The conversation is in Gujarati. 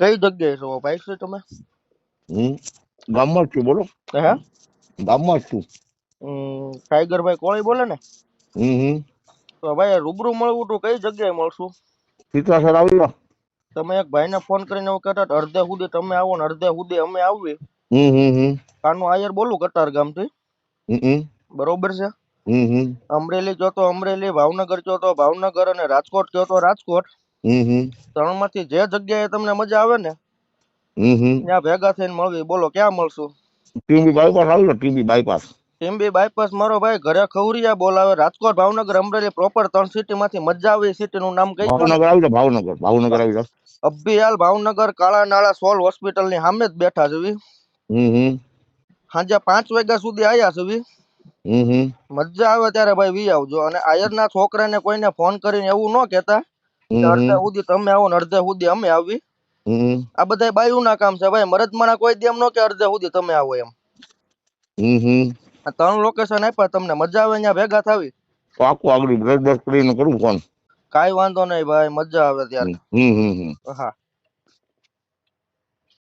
કઈ જગ્યાએ છો? ભાઈ છો તમે? હું ગામમાં જ છું બોલો. હે? ગામમાં જ છું. ટાઈગરભાઈ કોળી બોલે ને? હમ હમ. તો ભાઈ રૂબરૂ મળવું તો કઈ જગ્યાએ મળશું? સીતાસર આવી તમે એક ભાઈને ફોન કરીને એવું કહેતા અડધે સુધી તમે આવો ને અડધે સુધી અમે આવીએ. હમ હમ હમ. કાનું આયર બોલું કટાર ગામથી? હમ હમ. બરોબર છે? હમ હમ. અમરેલી જો તો અમરેલી ભાવનગર કયો તો ભાવનગર અને રાજકોટ કયો તો રાજકોટ. હમ હમ. ત્રણમાંથી જે જગ્યાએ તમને મજા આવે ને ત્યાં ભેગા થઈને મળવી. બોલો ક્યાં મળશું? ટીબી બાયપાસ આવી ને ટીબી બાયપાસ ટીમ્બી બાયપાસ મારો ભાઈ ઘરે ખવરિયા બોલાવે. રાજકોટ ભાવનગર અમરેલી પ્રોપર ત્રણ સિટી માંથી મજા આવે સિટી નું નામ કઈ ભાવનગર આવી ભાવનગર. ભાવનગર આવી અભિયાલ ભાવનગર કાળા નાળા સોલ હોસ્પિટલની સામે જ બેઠા છે સાંજે પાંચ વાગ્યા સુધી આયા છે મજા આવે ત્યારે ભાઈ વી આવજો. અને આયર ના છોકરા ને કોઈને ફોન કરીને એવું ન કહેતા. કે હમ અડધે સુધી તમે આવો ને અડધે સુધી અમે આવી. આ બધા બાયું ના કામ છે ભાઈ. મરદમાના કોઈ દી એમ ન કે અડધે સુધી તમે આવો એમ. ત્રણ લોકેશન આપ્યા તમને. મજા આવે ત્યાં ભેગા થાવી. પાકું આગળ બ્રશ બ્રશ કરીને કરું ફોન કાંઈ વાંધો નહીં ભાઈ. મજા આવે ત્યારે. હા.